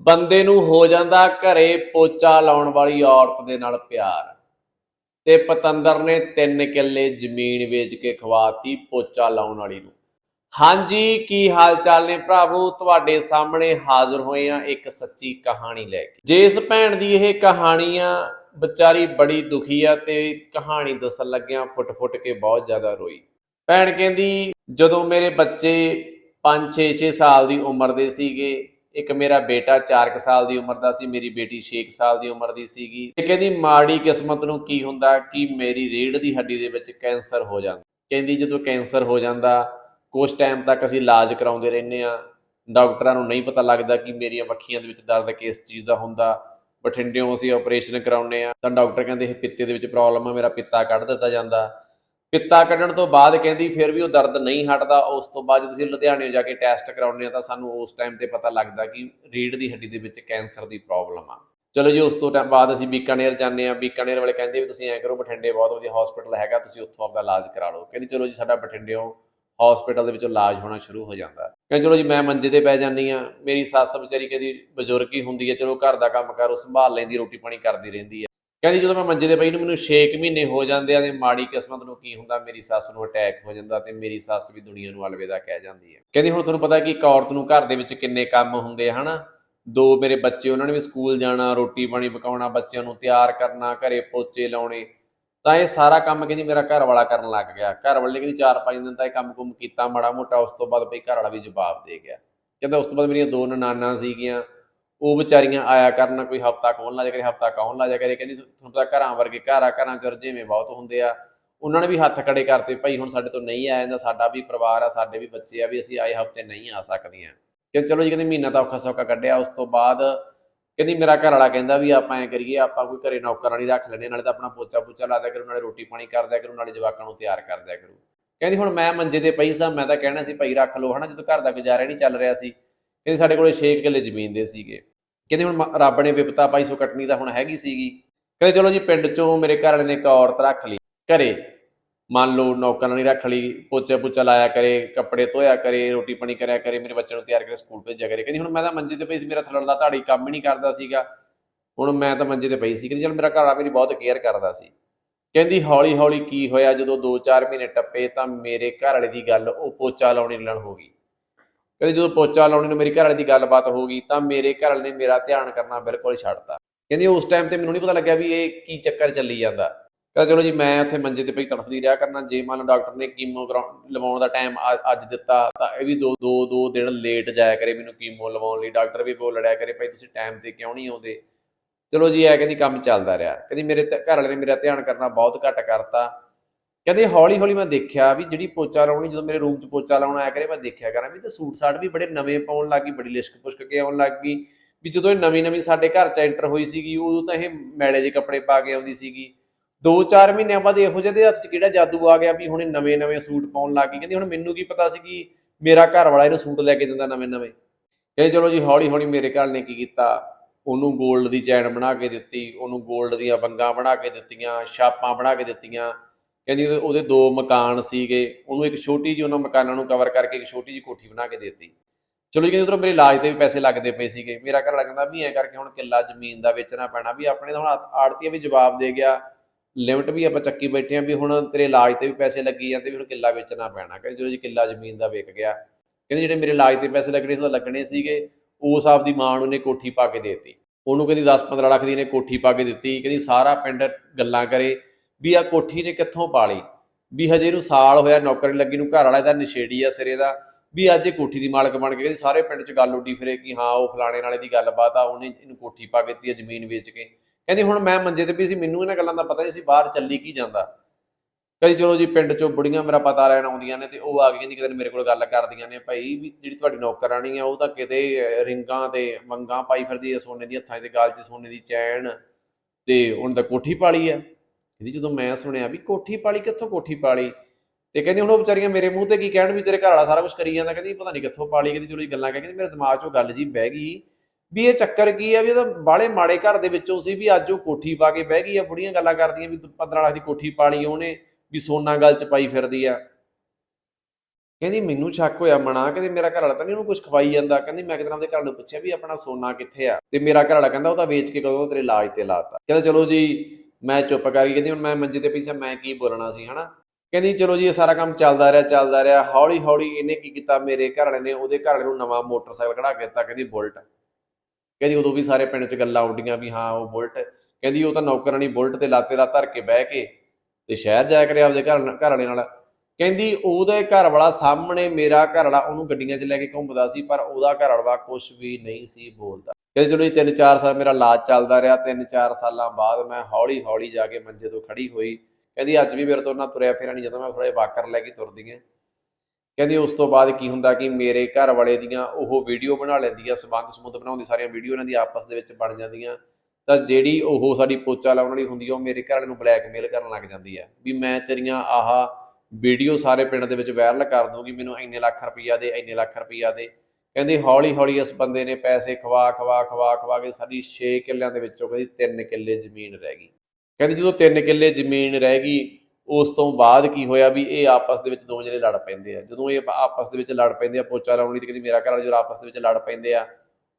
ਬੰਦੇ ਨੂੰ ਹੋ ਜਾਂਦਾ ਘਰੇ ਪੋਚਾ ਲਾਉਣ ਵਾਲੀ ਔਰਤ ਦੇ ਨਾਲ ਪਿਆਰ। ਤੇ ਪਤੰਦਰ ਨੇ ਤਿੰਨ ਕਿੱਲੇ ਜ਼ਮੀਨ ਵੇਚ ਕੇ ਖਵਾਤੀ ਪੋਚਾ ਲਾਉਣ ਵਾਲੀ ਨੂੰ। ਹਾਂਜੀ, ਕੀ ਹਾਲ ਚਾਲ ਨੇ ਭਰਾਵੋ? ਤੁਹਾਡੇ ਸਾਹਮਣੇ ਹਾਜ਼ਰ ਹੋਏ ਆ ਇੱਕ ਸੱਚੀ ਕਹਾਣੀ ਲੈ ਕੇ। ਜਿਸ ਭੈਣ ਦੀ ਇਹ ਕਹਾਣੀ ਆ, ਵਿਚਾਰੀ ਬੜੀ ਦੁਖੀ ਆ ਤੇ ਕਹਾਣੀ ਦੱਸਣ ਲੱਗਿਆ ਫੁੱਟ-ਫੁੱਟ ਕੇ ਬਹੁਤ ਜ਼ਿਆਦਾ ਰੋਈ। ਭੈਣ ਕਹਿੰਦੀ, ਜਦੋਂ ਮੇਰੇ ਬੱਚੇ 5 6 6 ਸਾਲ ਦੀ ਉਮਰ ਦੇ ਸੀਗੇ ਇੱਕ ਮੇਰਾ ਬੇਟਾ 4 ਸਾਲ ਦੀ ਉਮਰ ਦਾ ਸੀ, ਮੇਰੀ ਬੇਟੀ 6 ਸਾਲ ਦੀ ਉਮਰ ਦੀ ਸੀਗੀ ਤੇ ਕਹਿੰਦੀ ਮਾੜੀ ਕਿਸਮਤ ਨੂੰ ਕੀ ਹੁੰਦਾ ਕਿ ਮੇਰੀ ਰੀੜ ਦੀ ਹੱਡੀ ਦੇ ਵਿੱਚ ਕੈਂਸਰ ਹੋ ਜਾਂਦਾ। ਕਹਿੰਦੀ ਜਦੋਂ ਕੈਂਸਰ ਹੋ ਜਾਂਦਾ ਕੁਝ ਟਾਈਮ ਤੱਕ ਅਸੀਂ ਇਲਾਜ ਕਰਾਉਂਦੇ ਰਹਿੰਦੇ ਆ ਡਾਕਟਰਾਂ ਨੂੰ ਨਹੀਂ ਪਤਾ ਲੱਗਦਾ ਕਿ ਮੇਰੀਆਂ ਵੱਖੀਆਂ ਦੇ ਵਿੱਚ ਦਰਦ ਕਿਸ ਚੀਜ਼ ਦਾ ਹੁੰਦਾ। ਬਠਿੰਡਿਓਂ ਅਸੀਂ ਆਪਰੇਸ਼ਨ ਕਰਾਉਨੇ ਆ ਤਾਂ ਡਾਕਟਰ ਕਹਿੰਦੇ ਇਹ ਪਿੱਤੇ ਦੇ ਵਿੱਚ ਪ੍ਰੋਬਲਮ ਆ, ਮੇਰਾ ਪਿੱਤਾ ਕੱਢ ਦਿੱਤਾ ਜਾਂਦਾ। ਪਿੱਤਾ ਕੱਢਣ ਤੋਂ ਬਾਅਦ ਕਹਿੰਦੀ ਫਿਰ ਵੀ ਉਹ ਦਰਦ ਨਹੀਂ ਹਟਦਾ, ਉਸ ਤੋਂ ਬਾਅਦ ਜਦੋਂ ਅਸੀਂ ਲੁਧਿਆਣੇ ਜਾ ਕੇ ਟੈਸਟ ਕਰਾਉਂਦੇ ਆ ਤਾਂ ਸਾਨੂੰ ਉਸ ਟਾਈਮ ਤੇ ਪਤਾ ਲੱਗਦਾ ਕਿ ਰੀੜ ਦੀ ਹੱਡੀ ਦੇ ਵਿੱਚ ਕੈਂਸਰ ਦੀ ਪ੍ਰੋਬਲਮ ਆ। ਚਲੋ ਜੀ, ਉਸ ਤੋਂ ਟਾ- ਬਾਅਦ ਅਸੀਂ ਬੀਕਾਨੇਰ ਜਾਂਦੇ ਆ ਬੀਕਾਨੇਰ ਵਾਲੇ ਕਹਿੰਦੇ ਵੀ ਤੁਸੀਂ ਐਂ ਕਰੋ, ਬਠਿੰਡੇ ਬਹੁਤ ਵਧੀਆ ਹਸਪੀਟਲ ਹੈਗਾ, ਤੁਸੀਂ ਉੱਥੋਂ ਆਪਦਾ ਇਲਾਜ ਕਰਾ ਲਓ। ਕਹਿੰਦੀ ਚਲੋ ਜੀ, ਸਾਡਾ ਬਠਿੰਡਿਓਂ ਹਸਪੀਟਲ ਦੇ ਵਿੱਚੋਂ ਇਲਾਜ ਹੋਣਾ ਸ਼ੁਰੂ ਹੋ ਜਾਂਦਾ। ਕਹਿੰਦੇ ਚਲੋ ਜੀ, ਮੈਂ ਮੰਜੇ ਤੇ ਪੈ ਜਾਂਦੀ ਆ ਮੇਰੀ ਸੱਸ ਵਿਚਾਰੀ ਕਹਿੰਦੀ ਬਜ਼ੁਰਗ ਹੀ ਹੁੰਦੀ ਹੈ। ਚਲੋ ਘਰ ਦਾ ਕੰਮ ਕਰ, ਉਹ ਸੰਭਾਲ ਲੈਂਦੀ ਰੋਟੀ ਪਾਣੀ ਕਰਦੀ ਰਹਿੰਦੀ ਹੈ। ਕਹਿੰਦੀ ਜਦੋਂ ਮੈਂ ਮੰਜੇ ਦੇ ਪਈ ਨੂੰ ਮੈਨੂੰ 6 ਮਹੀਨੇ ਹੋ ਜਾਂਦੇ ਆ ਤੇ ਮਾੜੀ ਕਿਸਮਤ ਨੂੰ ਕੀ ਹੁੰਦਾ? ਮੇਰੀ ਸੱਸ ਨੂੰ ਅਟੈਕ ਹੋ ਜਾਂਦਾ ਤੇ ਮੇਰੀ ਸੱਸ ਵੀ ਦੁਨੀਆ ਨੂੰ ਅਲਵਿਦਾ ਕਹਿ ਜਾਂਦੀ ਹੈ। ਕਹਿੰਦੀ ਹੁਣ ਤੁਹਾਨੂੰ ਪਤਾ ਕਿ ਇੱਕ ਔਰਤ ਨੂੰ ਘਰ ਦੇ ਵਿੱਚ ਕਿੰਨੇ ਕੰਮ ਹੁੰਦੇ ਆ, ਹਨਾ? ਦੋ ਮੇਰੇ ਬੱਚੇ, ਉਹਨਾਂ ਨੇ ਵੀ ਸਕੂਲ ਜਾਣਾ, ਰੋਟੀ ਪਾਣੀ ਪਕਾਉਣਾ, ਬੱਚਿਆਂ ਨੂੰ ਤਿਆਰ ਕਰਨਾ, ਘਰੇ ਪੋਚੇ ਲਾਉਣੇ। ਤਾਂ ਇਹ ਸਾਰਾ ਕੰਮ ਕਹਿੰਦੀ ਮੇਰਾ ਘਰ ਵਾਲਾ ਕਰਨ ਲੱਗ ਗਿਆ। ਘਰ ਵਾਲੇ ਕਹਿੰਦੀ 4-5 ਦਿਨ ਤਾਂ ਇਹ ਕੰਮ ਕੁਮ ਕੀਤਾ ਮਾੜਾ ਮੋਟਾ, ਉਸ ਤੋਂ ਬਾਅਦ ਬਈ ਘਰ ਵਾਲਾ ਵੀ ਜਵਾਬ ਦੇ ਗਿਆ। ਕਹਿੰਦਾ ਉਸ ਤੋਂ ਬਾਅਦ ਮੇਰੀਆਂ ਦੋ ਨਨਾਨਾਂ ਸੀਗੀਆਂ ਉਹ ਵਿਚਾਰੀਆਂ ਆਇਆ ਕਰਨ, ਕੋਈ ਹਫਤਾ ਕੌਣ ਲਾ ਜਾ ਕਰੇ ਹਫਤਾ ਕੌਣ ਲਾ ਜਾ ਕਰੇ ਕਹਿੰਦੀ ਤੁਹਾਨੂੰ ਪਤਾ ਘਰਾਂ ਵਰਗੇ ਘਰ ਆ, ਘਰਾਂ ਚ ਰਜੇਵੇਂ ਬਹੁਤ ਹੁੰਦੇ ਆ। ਉਹਨਾਂ ਨੇ ਵੀ ਹੱਥ ਖੜੇ ਕਰਤੇ, ਭਾਈ ਹੁਣ ਸਾਡੇ ਤੋਂ ਨਹੀਂ ਆਇਆ ਜਾਂਦਾ, ਸਾਡਾ ਵੀ ਪਰਿਵਾਰ ਆ, ਸਾਡੇ ਵੀ ਬੱਚੇ ਆ, ਵੀ ਅਸੀਂ ਆਏ ਹਫ਼ਤੇ ਨਹੀਂ ਆ ਸਕਦੀਆਂ। ਕਿ ਚਲੋ ਜੀ, ਕਹਿੰਦੀ ਮਹੀਨਾ ਤਾਂ ਔਖਾ ਸੌਖਾ ਕੱਢਿਆ, ਉਸ ਤੋਂ ਬਾਅਦ ਕਹਿੰਦੀ ਮੇਰਾ ਘਰ ਵਾਲਾ ਕਹਿੰਦਾ ਵੀ ਆਪਾਂ ਐ ਕਰੀਏ, ਆਪਾਂ ਕੋਈ ਘਰੇ ਨੌਕਰਾਨੀ ਰੱਖ ਲੈਣੇ ਨਾਲੇ ਤਾਂ ਆਪਣਾ ਪੋਚਾ ਪੋਚਾ ਲਾ ਦਿਆ ਕਰੂ, ਨਾਲੇ ਰੋਟੀ ਪਾਣੀ ਕਰ ਦਿਆ ਕਰੂ, ਨਾਲੇ ਜਵਾਕਾਂ ਨੂੰ ਤਿਆਰ ਕਰ ਦਿਆ ਕਰੂ। ਕਹਿੰਦੀ ਹੁਣ ਮੈਂ ਮੰਜੇ ਤੇ ਪਈ ਸਾਂ, ਮੈਂ ਤਾਂ ਕਹਿਣਾ ਸੀ, ਭਾਈ ਰੱਖ ਲਓ ਹਨਾ, ਜਦੋਂ ਘਰ ਦਾ ਗੁਜ਼ਾਰਾ ਨਹੀਂ ਚੱਲ ਰਿਹਾ ਸੀ। ਕਹਿੰਦੀ ਸਾਡੇ ਕੋਲੇ 6 ਕਿੱਲੇ ਜ਼ਮੀਨ ਦੇ ਸੀਗੇ। ਕਹਿੰਦੇ ਹੁਣ ਮ- ਰੱਬ ਨੇ ਵਿਪਤਾ ਪਾਈ, ਸੋ ਕੱਟਣੀ ਤਾਂ ਹੁਣ ਹੈਗੀ ਸੀਗੀ। ਕਹਿੰਦੇ ਚਲੋ ਜੀ, ਪਿੰਡ ਚੋਂ ਮੇਰੇ ਘਰ ਵਾਲੇ ਨੇ ਇੱਕ ਔਰਤ ਰੱਖ ਲਈ। ਘਰੇ ਮੰਨ ਲਓ ਨੌਕਰਾਨੀ ਰੱਖ ਲਈ, ਪੋਚਾ ਪੁੱਚਾ ਲਾਇਆ ਕਰੇ, ਕੱਪੜੇ ਧੋਇਆ ਕਰੇ, ਰੋਟੀ ਪਾਣੀ ਕਰਿਆ ਕਰੇ, ਮੇਰੇ ਬੱਚੇ ਨੂੰ ਤਿਆਰ ਕਰੇ, ਸਕੂਲ ਭੇਜਿਆ ਕਰੇ। ਕਹਿੰਦੀ ਹੁਣ ਮੈਂ ਤਾਂ ਮੰਜੇ ਤੇ ਪਈ ਸੀ, ਮੇਰਾ ਥੱਲੜ ਦਾ ਧਾੜੀ ਕੰਮ ਹੀ ਨਹੀਂ ਕਰਦਾ ਸੀਗਾ। ਹੁਣ ਮੈਂ ਤਾਂ ਮੰਜੇ ਤੇ ਪਈ ਸੀ। ਕਹਿੰਦੀ ਚਲ ਮੇਰਾ ਘਰ ਵਾਲਾ ਮੇਰੀ ਬਹੁਤ ਕੇਅਰ ਕਰਦਾ ਸੀ। ਕਹਿੰਦੀ ਹੌਲੀ ਹੌਲੀ ਕੀ ਹੋਇਆ, ਜਦੋਂ 2-4 ਮਹੀਨੇ ਟੱਪੇ ਤਾਂ ਮੇਰੇ ਘਰ ਵਾਲੇ ਦੀ ਗੱਲ ਉਹ ਪੋਚਾ ਲਾਉਣੀ ਲਣ ਹੋ ਗਈ। ਕਹਿੰਦੀ ਜਦੋਂ ਪੋਚਾ ਲਾਉਣੀ ਨੂੰ ਮੇਰੀ ਘਰ ਵਾਲੇ ਦੀ ਗੱਲਬਾਤ ਹੋ ਗਈ ਤਾਂ ਮੇਰੇ ਘਰ ਵਾਲੇ ਨੇ ਮੇਰਾ ਧਿਆਨ ਕਰਨਾ ਬਿਲਕੁਲ ਛੱਡਤਾ। ਕਹਿੰਦੀ ਉਸ ਟਾਈਮ ਤੇ ਮੈਨੂੰ ਨਹੀਂ ਪਤਾ ਲੱਗਿਆ ਵੀ ਇਹ ਕੀ ਚੱਕਰ ਚੱਲੀ ਜਾਂਦਾ। ਕਹਿੰਦਾ ਚਲੋ ਜੀ ਮੈਂ ਉੱਥੇ ਮੰਜੇ ਤੇ ਪਈ ਤੜਫਦੀ ਰਿਹਾ ਕਰਨਾ, ਜੇ ਮੰਨ ਲਓ ਡਾਕਟਰ ਨੇ ਕੀਮੋ ਲਵਾਉਣ ਦਾ ਟਾਈਮ ਅੱਜ ਦਿੱਤਾ ਤਾਂ ਇਹ ਵੀ ਦੋ ਦੋ ਦੋ ਦਿਨ ਲੇਟ ਜਾਇਆ ਕਰੇ ਮੈਨੂੰ ਕੀਮੋ ਲਵਾਉਣ ਲਈ ਡਾਕਟਰ ਵੀ ਬੋਲ ਲੜਿਆ ਕਰੇ, ਭਾਈ ਤੁਸੀਂ ਟਾਈਮ ਤੇ ਕਿਉਂ ਨਹੀਂ ਆਉਂਦੇ? ਚਲੋ ਜੀ ਇਹ ਕਹਿੰਦੀ ਕੰਮ ਚੱਲਦਾ ਰਿਹਾ। ਕਹਿੰਦੀ ਮੇਰੇ ਘਰ ਵਾਲੇ ਨੇ ਮੇਰਾ ਧਿਆਨ ਕਰਨਾ ਬਹੁਤ ਘੱਟ ਕਰਤਾ। ਕਹਿੰਦੇ ਹੌਲੀ ਹੌਲੀ ਮੈਂ ਦੇਖਿਆ ਵੀ ਜਿਹੜੀ ਪੋਚਾ ਲਾਉਣੀ, ਜਦੋਂ ਮੇਰੇ ਰੂਮ 'ਚ ਪੋਚਾ ਲਾਉਣ ਆਇਆ ਕਰੇ, ਮੈਂ ਦੇਖਿਆ ਕਰਾਂ ਵੀ ਤੇ ਸੂਟ ਸਾਟ ਵੀ ਬੜੇ ਨਵੇਂ ਪਾਉਣ ਲੱਗ ਗਈ, ਬੜੀ ਲਿਸ਼ਕ ਪੁਸ਼ਕ ਕੇ ਆਉਣ ਲੱਗ ਗਈ, ਵੀ ਜਦੋਂ ਇਹ ਨਵੀਂ ਨਵੀਂ ਸਾਡੇ ਘਰ 'ਚ ਐਂਟਰ ਹੋਈ ਸੀਗੀ, ਉਦੋਂ ਤਾਂ ਇਹ ਮੈਲੇ ਜਿਹੇ ਕੱਪੜੇ ਪਾ ਕੇ ਆਉਂਦੀ ਸੀਗੀ। 2-4 ਮਹੀਨਿਆਂ ਬਾਅਦ ਇਹੋ ਜਿਹੇ ਦੇ ਹੱਥ 'ਚ ਕਿਹੜਾ ਜਾਦੂ ਆ ਗਿਆ ਵੀ ਹੁਣ ਨਵੇਂ ਨਵੇਂ ਸੂਟ ਪਾਉਣ ਲੱਗ ਗਈ, ਕਹਿੰਦੀ ਹੁਣ ਮੈਨੂੰ ਕੀ ਪਤਾ ਸੀ ਕਿ ਮੇਰਾ ਘਰ ਵਾਲਾ ਇਹਨੂੰ ਸੂਟ ਲੈ ਕੇ ਦਿੰਦਾ ਨਵੇਂ ਨਵੇਂ। ਕਹਿੰਦੇ ਚਲੋ ਜੀ ਹੌਲੀ ਹੌਲੀ ਮੇਰੇ ਘਰ ਨੇ ਕੀ ਕੀਤਾ, ਉਹਨੂੰ 골ਡ ਦੀ ਚੈਨ ਬਣਾ ਕੇ ਦਿੱਤੀ, ਉਹਨੂੰ 골ਡ ਦੀਆਂ ਬੰਗਾਂ ਬਣਾ ਕੇ ਦਿੱਤੀਆਂ, ਛਾਪਾਂ ਬਣਾ ਕੇ ਦਿੱਤੀਆਂ ਕਹਿੰਦੀ ਉਹਦੇ- ਦੋ ਮਕਾਨ ਸੀਗੇ, ਉਹਨੂੰ ਇੱਕ ਛੋਟੀ ਜਿਹੀ ਉਹਨਾਂ ਮਕਾਨਾਂ ਨੂੰ ਕਵਰ ਕਰਕੇ ਇੱਕ ਛੋਟੀ ਜਿਹੀ ਕੋਠੀ ਬਣਾ ਕੇ ਦੇ ਦਿੱਤੀ। ਚਲੋ ਜੀ ਕਹਿੰਦੇ ਉਧਰੋਂ ਮੇਰੇ ਇਲਾਜ ਤੇ ਵੀ ਪੈਸੇ ਲੱਗਦੇ ਪਏ ਸੀਗੇ। ਮੇਰਾ ਘਰ ਵਾਲਾ ਕਹਿੰਦਾ ਵੀ ਐ ਕਰਕੇ ਹੁਣ ਕਿੱਲਾ ਜ਼ਮੀਨ ਦਾ ਵੇਚਣਾ ਪੈਣਾ, ਵੀ ਆਪਣੇ ਤਾਂ ਹੁਣ ਆੜਤੀਆ ਵੀ ਜਵਾਬ ਦੇ ਗਿਆ। ਲਿਮਟ ਵੀ ਆਪਾਂ ਚੱਕੀ ਬੈਠੇ ਆ ਵੀ ਹੁਣ ਤੇਰੇ ਇਲਾਜ ਤੇ ਵੀ ਪੈਸੇ ਲੱਗੀ ਜਾਂਦੇ ਵੀ ਹੁਣ ਕਿੱਲਾ ਵੇਚਣਾ ਪੈਣਾ। ਕਹਿੰਦੇ ਜਦੋਂ ਜੀ ਕਿੱਲਾ ਜ਼ਮੀਨ ਦਾ ਵਿਕ ਗਿਆ। ਕਹਿੰਦੇ ਜਿਹੜੇ ਮੇਰੇ ਇਲਾਜ ਤੇ ਪੈਸੇ ਲੱਗਣੇ ਸੀ ਉਹ ਲੱਗਣੇ ਸੀਗੇ। ਉਸ ਆਪ ਦੀ ਮਾਂ ਨੂੰ ਨੇ ਕੋਠੀ ਪਾ ਕੇ ਦੇਤੀ। ਉਹਨੂੰ ਕਹਿੰਦੀ 10-15 ਲੱਖ ਦੀ ਨੇ ਕੋਠੀ ਪਾ ਕੇ ਦਿੱਤੀ। ਕਹਿੰਦੀ ਸਾਰਾ ਪਿੰਡ ਗੱਲਾਂ ਕਰੇ। ਵੀ ਆ ਕੋਠੀ ਨੇ ਕਿੱਥੋਂ ਪਾਲੀ? ਵੀ ਹਜੇ ਇਹਨੂੰ ਸਾਲ ਹੋਇਆ ਨੌਕਰੀ ਲੱਗੀ ਨੂੰ, ਘਰ ਵਾਲਾ ਇਹਦਾ ਨਸ਼ੇੜੀ ਆ ਸਿਰੇ ਦਾ। ਵੀ ਅੱਜ ਇਹ ਕੋਠੀ ਦੀ ਮਾਲਕ ਬਣ ਕੇ ਕਹਿੰਦੀ ਸਾਰੇ ਪਿੰਡ 'ਚ ਗੱਲ ਉੱਡੀ ਫਿਰੇ ਕਿ ਹਾਂ, ਉਹ ਫਲਾਣੇ ਨਾਲੇ ਦੀ ਗੱਲਬਾਤ ਆ, ਉਹਨੇ ਇਹਨੂੰ ਕੋਠੀ ਪਾ ਕੇ ਦਿੱਤੀ ਆ ਜ਼ਮੀਨ ਵੇਚ ਕੇ। ਕਹਿੰਦੀ ਹੁਣ ਮੈਂ ਮੰਜੇ ਤੇ ਵੀ ਸੀ, ਮੈਨੂੰ ਇਹਨਾਂ ਗੱਲਾਂ ਦਾ ਪਤਾ ਨਹੀਂ ਸੀ ਬਾਹਰ ਚੱਲੀ ਕੀ ਜਾਂਦਾ। ਕਹਿੰਦੀ ਚਲੋ ਜੀ ਪਿੰਡ 'ਚੋਂ ਬੁੜੀਆਂ ਮੇਰਾ ਪਤਾ ਲੈਣ ਆਉਂਦੀਆਂ ਨੇ ਤੇ ਉਹ ਆ ਕੇ ਕਹਿੰਦੀ ਕਿਤੇ ਮੇਰੇ ਕੋਲ ਗੱਲ ਕਰਦੀਆਂ ਨੇ, ਭਾਈ ਵੀ ਜਿਹੜੀ ਤੁਹਾਡੀ ਨੌਕਰਾਣੀ ਆ, ਉਹ ਤਾਂ ਕਿਤੇ ਰਿੰਗਾਂ ਤੇ ਮੰਗਾਂ ਪਾਈ ਫਿਰਦੀ ਆ, ਸੋਨੇ ਦੀ ਹੱਥਾਂ 'ਤੇ ਗਾਲ 'ਚ ਸੋਨੇ ਦੀ ਚੈਨ ਤੇ ਹੁਣ ਤਾਂ ਕੋਠੀ ਪਾਲੀ ਆ। ਕਹਿੰਦੀ ਜਦੋਂ ਮੈਂ ਸੁਣਿਆ ਵੀ ਕੋਠੀ ਪਾਲੀ, ਕਿੱਥੋਂ ਕੋਠੀ ਪਾਲੀ? ਤੇ ਕਹਿੰਦੀ ਹੁਣ ਉਹ ਵਿਚਾਰੀਆਂ ਮੇਰੇ ਮੂੰਹ ਤੇ ਕੀ ਕਹਿਣ ਵੀ ਤੇਰੇ ਘਰ ਵਾਲਾ ਸਾਰਾ ਕੁਝ ਕਰੀ ਜਾਂਦਾ, ਕਹਿੰਦੀ ਪਤਾ ਨਹੀਂ ਕਿੱਥੋਂ ਪਾਲੀ, ਕਹਿੰਦੀ ਚਲੋ ਇਹ ਗੱਲਾਂ ਕਹਿ ਕਹਿੰਦੀ ਮੇਰੇ ਦਿਮਾਗ 'ਚੋਂ ਗੱਲ ਜੀ ਬਹਿ ਗਈ ਵੀ ਇਹ ਚੱਕਰ ਕੀ ਆ, ਵੀ ਇਹ ਬਾਲੇ ਮਾੜੇ ਘਰ ਦੇ ਵਿੱਚੋਂ ਸੀ ਵੀ ਅੱਜ ਉਹ ਕੋਠੀ ਪਾ ਕੇ ਬਹਿ ਗਈ ਆ, ਬੁੜੀਆਂ ਗੱਲਾਂ ਕਰਦੀਆਂ ਵੀ 15 ਲੱਖ ਦੀ ਕੋਠੀ ਪਾਲੀ ਉਹਨੇ, ਵੀ ਸੋਨਾ ਗੱਲ 'ਚ ਪਾਈ ਫਿਰਦੀ ਆ। ਕਹਿੰਦੀ ਮੈਨੂੰ ਸ਼ੱਕ ਹੋਇਆ ਮਨਾ ਕਹਿੰਦੀ ਮੇਰਾ ਘਰ ਵਾਲਾ ਤਾਂ ਨਹੀਂ ਉਹਨੂੰ ਕੁਝ ਖਵਾਈ ਜਾਂਦਾ, ਕਹਿੰਦੀ ਮੈਂ ਕਿਤੇ ਉਹਦੇ ਘਰ ਨੂੰ ਪੁੱਛਿਆ ਵੀ ਆਪਣਾ ਸੋਨਾ ਕਿੱਥੇ ਆ? ਤੇ ਮੇਰਾ ਘਰ ਵਾਲਾ ਕਹਿੰਦਾ ਉਹ ਤਾਂ ਵੇਚ ਕੇ ਕਦੋਂ ਤੇਰੇ ਇਲਾਜ ਤੇ ਲਾਤਾ। ਕਹਿੰਦਾ ਚਲੋ ਜੀ ਮੈਂ ਚੁੱਪ ਕਰ ਗਈ, ਕਹਿੰਦੀ ਹੁਣ ਮੈਂ ਮੰਜੇ ਤੇ ਪਈ ਸੀ, ਮੈਂ ਕੀ ਬੋਲਣਾ ਸੀ, ਹਨਾ? ਕਹਿੰਦੀ ਚਲੋ ਜੀ, ਇਹ ਸਾਰਾ ਕੰਮ ਚੱਲਦਾ ਰਿਹਾ ਚੱਲਦਾ ਰਿਹਾ। ਹੌਲੀ ਹੌਲੀ ਇਹਨੇ ਕੀ ਕੀਤਾ, ਮੇਰੇ ਘਰ ਵਾਲੇ ਨੇ ਉਹਦੇ ਘਰ ਵਾਲੇ ਨੂੰ ਨਵਾਂ ਮੋਟਰਸਾਈਕਲ ਕਢਾ ਕੇ ਦਿੱਤਾ, ਕਹਿੰਦੀ ਬੁਲਟ। ਕਹਿੰਦੀ ਉਦੋਂ ਵੀ ਸਾਰੇ ਪਿੰਡ 'ਚ ਗੱਲਾਂ ਉੱਡੀਆਂ ਵੀ, ਹਾਂ, ਉਹ ਬੁਲਟ। ਕਹਿੰਦੀ ਉਹ ਤਾਂ ਨੌਕਰਾਨੀ ਬੁਲਟ ਤੇ ਲਾਤੇ ਲਾ ਧਰ ਕੇ ਬਹਿ ਕੇ ਤੇ ਸ਼ਹਿਰ ਜਾਇਆ ਕਰੇ ਆਪਦੇ ਘਰ ਘਰ ਵਾਲੇ ਨਾਲ। ਕਹਿੰਦੀ ਉਹਦੇ ਘਰ ਵਾਲਾ ਸਾਹਮਣੇ ਮੇਰਾ ਘਰ ਵਾਲਾ ਉਹਨੂੰ ਗੱਡੀਆਂ 'ਚ ਲੈ ਕੇ ਘੁੰਮਦਾ ਸੀ, ਪਰ ਉਹਦਾ ਘਰ ਵਾਲਾ ਕੁਝ ਵੀ ਨਹੀਂ ਸੀ ਬੋਲਦਾ। ਕਹਿੰਦੀ ਚਲੋ ਜੀ 3-4 ਸਾਲ ਮੇਰਾ ਇਲਾਜ ਚੱਲਦਾ ਰਿਹਾ 3-4 ਸਾਲਾਂ ਬਾਅਦ ਮੈਂ ਹੌਲੀ ਹੌਲੀ ਜਾ ਕੇ ਮੰਜੇ ਤੋਂ ਖੜੀ ਹੋਈ, ਕਹਿੰਦੀ ਅੱਜ ਵੀ ਮੇਰੇ ਤੋਂ ਨਾ ਤੁਰਿਆ ਫਿਰਿਆ ਨਹੀਂ, ਜਦੋਂ ਮੈਂ ਥੋੜਾ ਜਿਹਾ ਵਾਕਰ ਲੈ ਕੇ ਤੁਰਦੀ ਹਾਂ। ਕਹਿੰਦੀ ਉਸ ਤੋਂ ਬਾਅਦ ਕੀ ਹੁੰਦਾ ਕਿ ਮੇਰੇ ਘਰ ਵਾਲੇ ਦੀਆਂ ਉਹ ਵੀਡੀਓ ਬਣਾ ਲੈਂਦੀ ਆ ਸਬੰਧ ਸਮੁੰਦ ਬਣਾਉਂਦੀ ਸਾਰੀਆਂ ਵੀਡੀਓ ਇਹਨਾਂ ਦੀ ਆਪਸ ਦੇ ਵਿੱਚ ਬਣ ਜਾਂਦੀਆਂ। ਤਾਂ ਜਿਹੜੀ ਉਹ ਸਾਡੀ ਪੋਚਾ ਲਾਉਣ ਵਾਲੀ ਹੁੰਦੀ ਆ, ਉਹ ਮੇਰੇ ਘਰ ਵਾਲੇ ਨੂੰ ਬਲੈਕਮੇਲ ਕਰਨ ਲੱਗ ਜਾਂਦੀ ਆ ਵੀ ਮੈਂ ਤੇਰੀਆਂ ਆਹ ਵੀਡੀਓ ਸਾਰੇ ਪਿੰਡ ਦੇ ਵਿੱਚ ਵਾਇਰਲ ਕਰ ਦੂੰਗੀ ਮੈਨੂੰ ਇੰਨੇ ਲੱਖ ਰੁਪਈਆ ਦੇ, ਇੰਨੇ ਲੱਖ ਰੁਪਈਆ ਦੇ। ਕਹਿੰਦੀ ਹੌਲੀ ਹੌਲੀ ਇਸ ਬੰਦੇ ਨੇ ਪੈਸੇ ਖਵਾ ਖਵਾ ਖਵਾ ਖਵਾ ਕੇ ਸਾਡੀ 6 ਕਿੱਲਿਆਂ ਦੇ ਵਿੱਚੋਂ ਕਹਿੰਦੀ 3 ਕਿੱਲੇ ਜ਼ਮੀਨ ਰਹਿ ਗਈ। ਕਹਿੰਦੀ ਜਦੋਂ 3 ਕਿੱਲੇ ਜ਼ਮੀਨ ਰਹਿ ਗਈ, ਉਸ ਤੋਂ ਬਾਅਦ ਕੀ ਹੋਇਆ ਵੀ ਇਹ ਆਪਸ ਦੇ ਵਿੱਚ ਦੋ ਜਣੇ ਲੜ ਪੈਂਦੇ ਆ। ਜਦੋਂ ਇਹ ਆਪਸ ਦੇ ਵਿੱਚ ਲੜ ਪੈਂਦੇ ਆ, ਪੋਚਾ ਲਾਉਣ ਲਈ ਤੇ ਕਹਿੰਦੀ ਮੇਰਾ ਘਰ ਵਾਲਾ ਜਦੋਂ ਆਪਸ ਦੇ ਵਿੱਚ ਲੜ ਪੈਂਦੇ ਆ,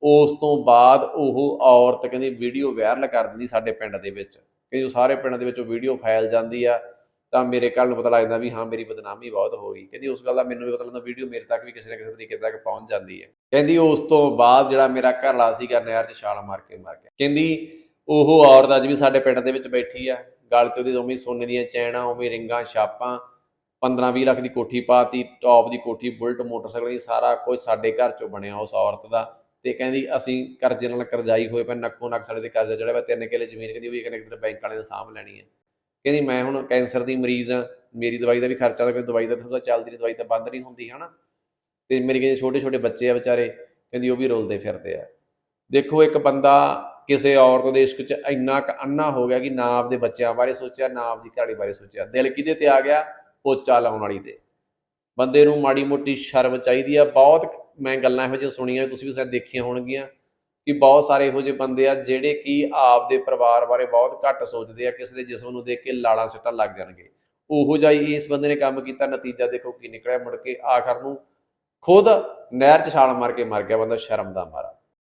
ਉਸ ਤੋਂ ਬਾਅਦ ਉਹ ਔਰਤ ਕਹਿੰਦੀ ਵੀਡੀਓ ਵਾਇਰਲ ਕਰ ਦਿੰਦੀ ਸਾਡੇ ਪਿੰਡ ਦੇ ਵਿੱਚ। ਕਿ ਜੋ ਸਾਰੇ ਪਿੰਡ ਦੇ ਵਿੱਚ ਉਹ ਵੀਡੀਓ ਫੈਲ ਜਾਂਦੀ ਆ ਤਾਂ ਮੇਰੇ ਘਰ ਨੂੰ ਪਤਾ ਲੱਗਦਾ ਵੀ ਹਾਂ, ਮੇਰੀ ਬਦਨਾਮੀ ਬਹੁਤ ਹੋ ਗਈ। ਕਹਿੰਦੀ ਉਸ ਗੱਲ ਦਾ ਮੈਨੂੰ ਵੀ ਪਤਾ ਲੱਗਦਾ ਵੀਡੀਓ ਮੇਰੇ ਤੱਕ ਵੀ ਕਿਸੇ ਨਾ ਕਿਸੇ ਤਰੀਕੇ ਤੱਕ ਪਹੁੰਚ ਜਾਂਦੀ ਹੈ। ਕਹਿੰਦੀ ਉਸ ਤੋਂ ਬਾਅਦ ਜਿਹੜਾ ਮੇਰਾ ਘਰ ਵਾਲਾ ਸੀਗਾ ਨਹਿਰ 'ਚ ਛਾਲ ਮਾਰ ਕੇ ਮਰ ਗਿਆ। ਕਹਿੰਦੀ ਉਹ ਔਰਤ ਅੱਜ ਵੀ ਸਾਡੇ ਪਿੰਡ ਦੇ ਵਿੱਚ ਬੈਠੀ ਆ। ਗਲ 'ਚ ਉਹਦੀ ਉਵੇਂ ਸੋਨੇ ਦੀਆਂ ਚੈਨਾਂ, ਉਵੇਂ ਰਿੰਗਾਂ, ਛਾਪਾਂ 15-20 ਲੱਖ ਦੀ ਕੋਠੀ ਪਾਤੀ ਟੌਪ ਦੀ ਕੋਠੀ, ਬੁਲਟ, ਮੋਟਰਸਾਈਕਲ ਦੀ ਸਾਰਾ ਕੁਝ ਸਾਡੇ ਘਰ 'ਚੋਂ ਬਣਿਆ ਉਸ ਔਰਤ ਦਾ। ਤੇ ਕਹਿੰਦੀ ਅਸੀਂ ਕਰਜ਼ੇ ਨਾਲ ਕਰਜ਼ਾਈ ਹੋਏ ਪਏ ਨੱਕੋ ਨੱਕ ਸਾਡੇ ਤੇ ਕਰਜ਼ਾ ਚੜਿਆ ਪਿਆ, ਤਿੰਨ ਕਿੱਲੇ ਜ਼ਮੀਨ ਕਹਿੰਦੀ ਉਹ ਵੀ ਕਹਿੰਦੇ ਬੈਂਕ ਵਾਲੇ ਨੇ ਸਾਂਭ ਲੈਣੀ ਹੈ। ਕਹਿੰਦੀ ਮੈਂ ਹੁਣ ਕੈਂਸਰ ਦੀ ਮਰੀਜ਼ ਆ, ਮੇਰੀ ਦਵਾਈ ਦਾ ਵੀ ਖਰਚਾ ਤਾਂ ਕੋਈ ਦਵਾਈ ਦਾ ਥੋੜਾ ਚੱਲਦੀ ਨਹੀਂ ਦਵਾਈ ਤਾਂ ਬੰਦ ਨਹੀਂ ਹੁੰਦੀ, ਹਨਾ? ਤੇ ਮੇਰੇ ਕਹਿੰਦੇ ਛੋਟੇ ਛੋਟੇ ਬੱਚੇ ਆ ਵਿਚਾਰੇ, ਕਹਿੰਦੀ ਉਹ ਵੀ ਰੁਲਦੇ ਫਿਰਦੇ ਆ। ਦੇਖੋ ਇੱਕ ਬੰਦਾ ਕਿਸੇ ਔਰਤ ਦੇ ਇਸ਼ਕ 'ਚ ਇੰਨਾ ਕੁ ਅੰਨਾ ਹੋ ਗਿਆ ਕਿ ਨਾ ਆਪਦੇ ਬੱਚਿਆਂ ਬਾਰੇ ਸੋਚਿਆ, ਨਾ ਆਪਦੀ ਘਰਵਾਲੀ ਬਾਰੇ ਸੋਚਿਆ। ਦਿਲ ਕਿਹਦੇ ਤੇ ਆ ਗਿਆ? ਪੋਚਾ ਲਾਉਣ ਵਾਲੀ ਤੇ। ਬੰਦੇ ਨੂੰ ਮਾੜੀ ਮੋਟੀ ਸ਼ਰਮ ਚਾਹੀਦੀ ਆ। ਬਹੁਤ ਮੈਂ ਗੱਲਾਂ ਇਹੋ ਜਿਹੀਆਂ ਸੁਣੀਆਂ, ਤੁਸੀਂ ਵੀ ਸ਼ਾਇਦ ਦੇਖੀਆਂ ਹੋਣਗੀਆਂ। ਕਿ ਬਹੁਤ ਸਾਰੇ ਇਹੋ ਜਿਹੇ ਬੰਦੇ ਆ ਜਿਹੜੇ ਕਿ ਆਪ ਦੇ ਪਰਿਵਾਰ ਬਾਰੇ ਬਹੁਤ ਘੱਟ ਸੋਚਦੇ ਆ, ਕਿਸੇ ਦੇ ਜਿਸਮ ਨੂੰ ਦੇਖ ਕੇ ਲਾਲਾਂ ਸਿੱਟਾਂ ਲੱਗ ਜਾਣਗੇ। ਉਹੋ ਜਿਹਾ ਹੀ ਇਸ ਬੰਦੇ ਨੇ ਕੰਮ ਕੀਤਾ, ਨਤੀਜਾ ਦੇਖੋ ਕੀ ਨਿਕਲਿਆ ਮੁੜ ਕੇ ਆਖਰ ਨੂੰ ਖੁਦ ਨਹਿਰ 'ਚ ਛਾਲ ਮਾਰ ਕੇ ਮਰ ਗਿਆ ਬੰਦਾ ਸ਼ਰਮ ਦਾ ਮਾਰਾ